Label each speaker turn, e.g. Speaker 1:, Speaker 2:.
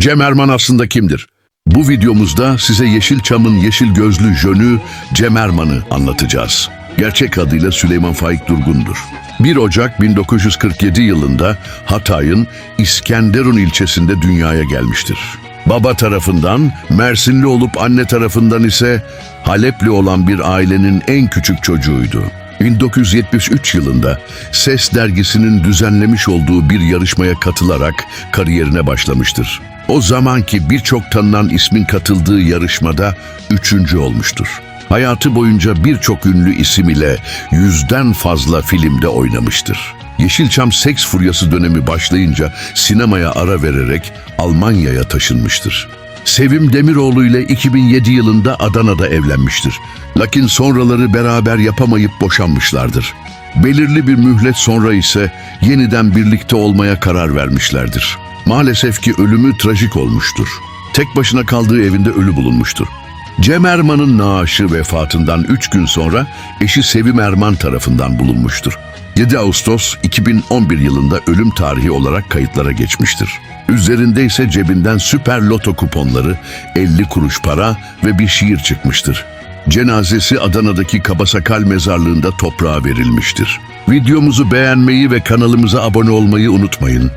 Speaker 1: Cem Erman aslında kimdir? Bu videomuzda size Yeşilçam'ın yeşil gözlü jönü Cem Erman'ı anlatacağız. Gerçek adıyla Süleyman Faik Durgun'dur. 1 Ocak 1947 yılında Hatay'ın İskenderun ilçesinde dünyaya gelmiştir. Baba tarafından Mersinli olup anne tarafından ise Halepli olan bir ailenin en küçük çocuğuydu. 1973 yılında Ses dergisinin düzenlemiş olduğu bir yarışmaya katılarak kariyerine başlamıştır. O zamanki birçok tanınan ismin katıldığı yarışmada üçüncü olmuştur. Hayatı boyunca birçok ünlü isim ile yüzden fazla filmde oynamıştır. Yeşilçam seks furyası dönemi başlayınca sinemaya ara vererek Almanya'ya taşınmıştır. Sevim Demiroğlu ile 2007 yılında Adana'da evlenmiştir. Lakin sonraları beraber yapamayıp boşanmışlardır. Belirli bir mühlet sonra ise yeniden birlikte olmaya karar vermişlerdir. Maalesef ki ölümü trajik olmuştur. Tek başına kaldığı evinde ölü bulunmuştur. Cem Erman'ın naaşı vefatından 3 gün sonra eşi Sevim Erman tarafından bulunmuştur. 7 Ağustos 2011 yılında ölüm tarihi olarak kayıtlara geçmiştir. Üzerinde ise cebinden süper loto kuponları, 50 kuruş para ve bir şiir çıkmıştır. Cenazesi Adana'daki Kabasakal mezarlığında toprağa verilmiştir. Videomuzu beğenmeyi ve kanalımıza abone olmayı unutmayın.